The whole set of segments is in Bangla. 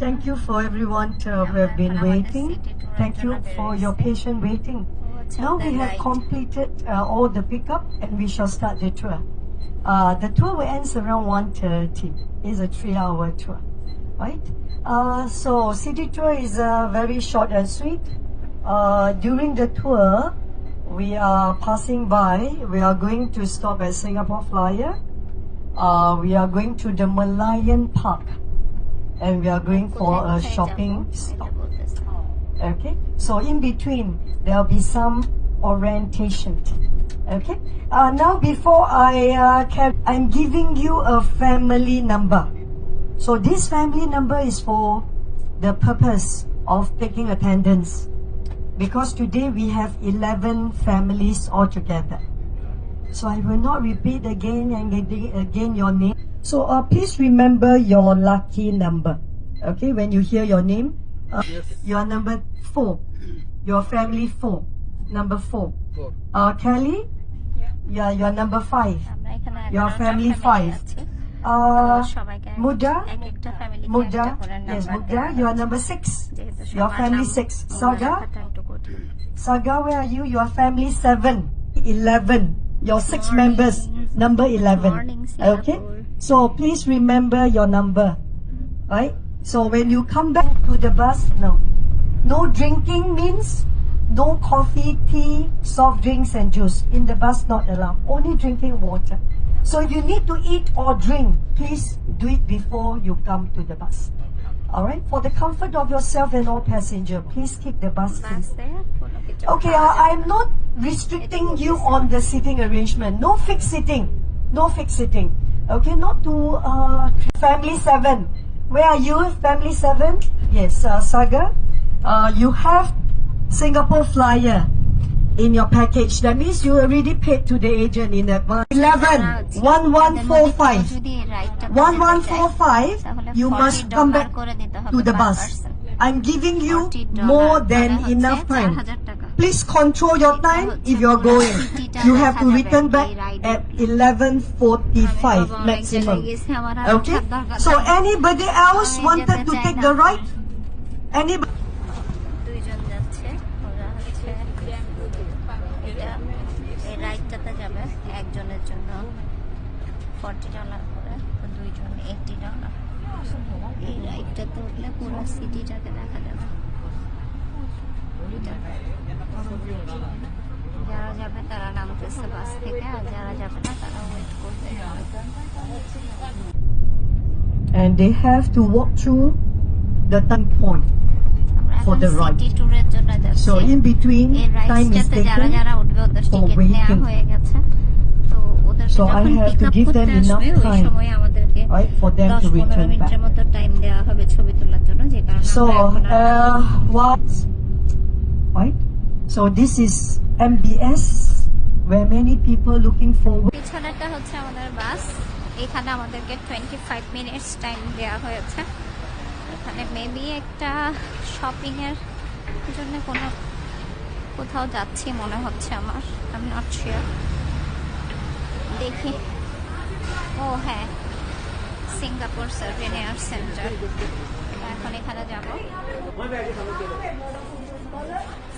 Thank you for everyone uh, who have been waiting. Thank you for your patient waiting. Now we have completed uh, all the pickup and we shall start the tour. Uh, the tour will end around 1.30. It's a three-hour tour, right? Uh, so city tour is uh, very short and sweet. Uh, during the tour, we are passing by. We are going to stop at Singapore Flyer. Uh, we are going to the Malayan Park and we are going for a shopping stop. Okay, so in between there'll be some orientation. Okay, uh, now before I uh, can, I'm giving you a family number. So this family number is for the purpose of taking attendance because today we have 11 families altogether. So I will not repeat again and again your name. So uh, please remember your lucky number. Okay, when you hear your name, uh, yes. your number four, your family four, number four. four. Uh, Kelly, yeah, your number five, your family five. Uh, Muda, Muda, yes, Muda, you are number six. Your family six. Saga, Saga, where are you? Your family seven, eleven. Your six members, number eleven. Okay. So please remember your number, right? So when you come back to the bus, no. No drinking means no coffee, tea, soft drinks and juice. In the bus, not allowed. Only drinking water. So you need to eat or drink, please do it before you come to the bus. All right? For the comfort of yourself and all passengers, please keep the bus clean. Okay, I, am not restricting you on the seating arrangement. No fixed seating. No fixed seating. Okay, not to uh, family seven. Where are you, family seven? Yes, uh, Saga. Uh, you have Singapore Flyer in your package. That means you already paid to the agent in advance. 11, 1145. 1145, you must come back to the bus. I'm giving you more than enough time. Please control your time if you're going. You have to return back at 11.45 maximum. Okay? So anybody else wanted to take the ride? Anybody? দুইজন যাচ্ছে ওরা হচ্ছে এটা এই রাইডটাতে যাবে একজনের জন্য ফর্টি ডলার করে তো দুইজন এইটি ডলার এই রাইডটাতে উঠলে পুরো সিটিটাকে দেখা যাবে এটা। যারা যাবে তারা নামতেছে বাস থেকে আর যারা যাবে না তারা ওয়েট করবে And they have to walk through the time point. আমরা For এখন the ride. সিটি ট্যুরের জন্য যাচ্ছি So in between, এই time is রাইডসটাতে যারা taken. যারা উঠবে ওদের for টিকিট নেওয়া waiting. হয়ে গেছে তো ওদেরকে So I যখন have pick to up give করতে them আসবে enough ওই time, সময় আমাদেরকে Right? For them দশ to পনেরো return মিনিটের back. মতো টাইম দেওয়া হবে ছবি তোলার জন্য যে কারণে So, আমরা এখন আর- uh, what? Right? So this is MBS, where many people looking forward. পিছনেরটা হচ্ছে আমাদের বাস। এখানে আমাদেরকে টোয়েন্টি ফাইভ মিনিটস টাইম দেওয়া হয়েছে। এখানে মেবি একটা শপিং এর জন্য কোনো কোথাও যাচ্ছি মনে হচ্ছে আমার। আমি নট শিওর দেখি। ও হ্যাঁ। সিঙ্গাপুর সার্ভেনিয়ার সেন্টার এখন এখানে যাব।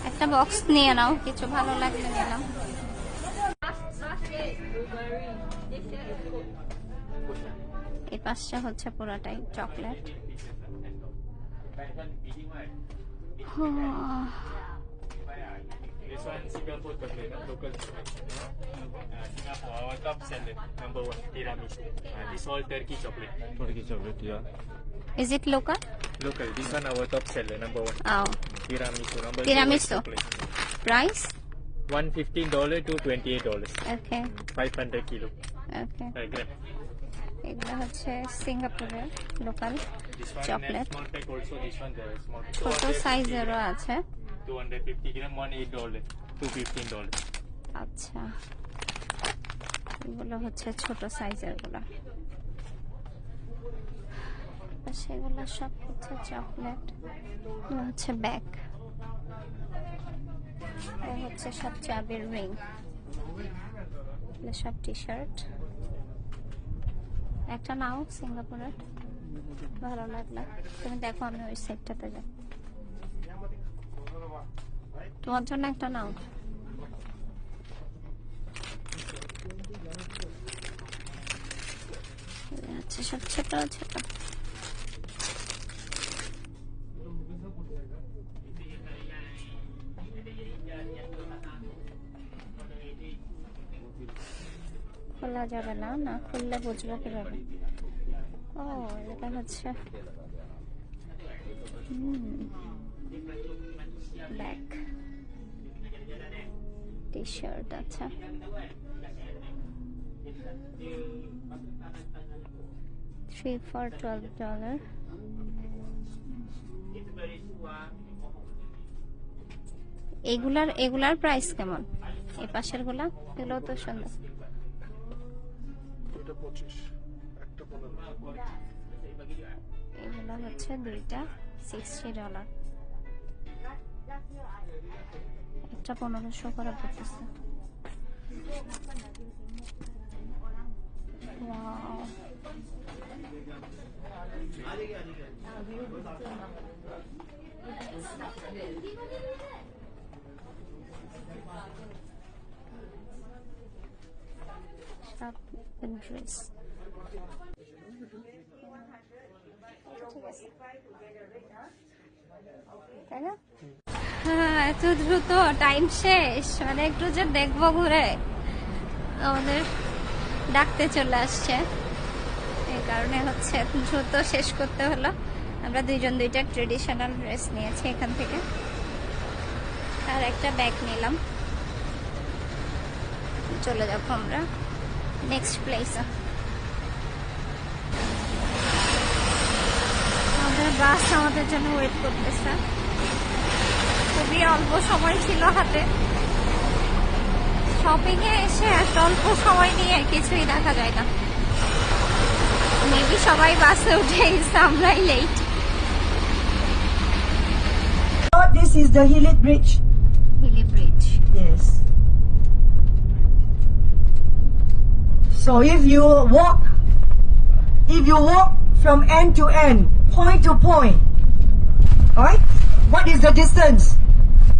একটা বক্স নিয়ে নাও কিছু ভালো লাগলে নিলাম এই পাশটা হচ্ছে পুরোটাই chocolate This one Singapore chocolate, uh, local chocolate. Uh, Singapore, our top seller, number one, tiramisu. Uh, this all Turkey chocolate. Turkey chocolate, yeah. Is it local? Local, this one our top seller, number one. Oh, Tiramisu, number Tiramisu. two, price? One fifteen dollar to twenty eight dollars. Okay, Five hundred kilo. okay. Uh, gram. এগুলো হচ্ছে সিঙ্গাপুরের local This one Chocolate. small pack also. This one the small. ছোট সাইজেরও আছে Two hundred fifty gram, one eight dollar, two fifteen dollar. আচ্ছা এগুলো হচ্ছে ছোট সাইজেরগুলো সেগুলো সব হচ্ছে চকলেট এগুলো হচ্ছে ব্যাগ। হচ্ছে সব চাবির রিং। সব টি শার্ট একটা নাও, সিঙ্গাপুরের। ভালো লাগল। তুমি দেখো, আমি ওই সাইডটাতে যাই। তোমার জন্য একটা নাও। আচ্ছা সব ছোট ছোট। খোলা যাবে না না খুললে বুঝব কীভাবে। ও, এটা হচ্ছে। আচ্ছা। থ্রি টুয়েলভ ডলার এগুলার এগুলার প্রাইস কেমন? এই পাশেরগুলা এগুলো তো সুন্দর। পঁচিশ একটা পনেরো। এগুলো হচ্ছে দুইটা সিক্সটি ডলার একটা পনেরোশো করে পড়তেছে Wow. Dress. তাই হ্যাঁ, এত দ্রুত টাইম শেষ। মানে একটু যে দেখব ঘুরে। আমাদের ডাকতে চলে আসছে। এই কারণে হচ্ছে দ্রুত শেষ করতে হলো। আমরা দুইজন দুইটা ট্রেডিশনাল ড্রেস নিয়েছি এখান থেকে। আর একটা ব্যাগ নিলাম। চলে যাব আমরা। নেক্সট প্লেসে আমাদের বাস আমাদের জন্য ওয়েট করতেছে খুবই অল্প সময় ছিল হাতে। শপিং এ এসে এত অল্প সময় নিয়ে কিছুই দেখা যায় না। মেবি সবাই বাসে উঠে আমরাই late this is the Hilit Bridge. Hili bridge Yes. So if you walk, if you walk from end to end, point to point, alright? What is the distance?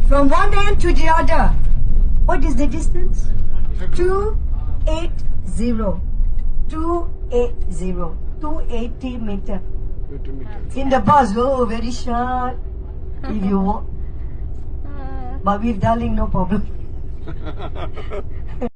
From one end to the other. What is the distance? 280. 280. 280 meter. In the bus, oh, very short. If you walk. But with darling, no problem.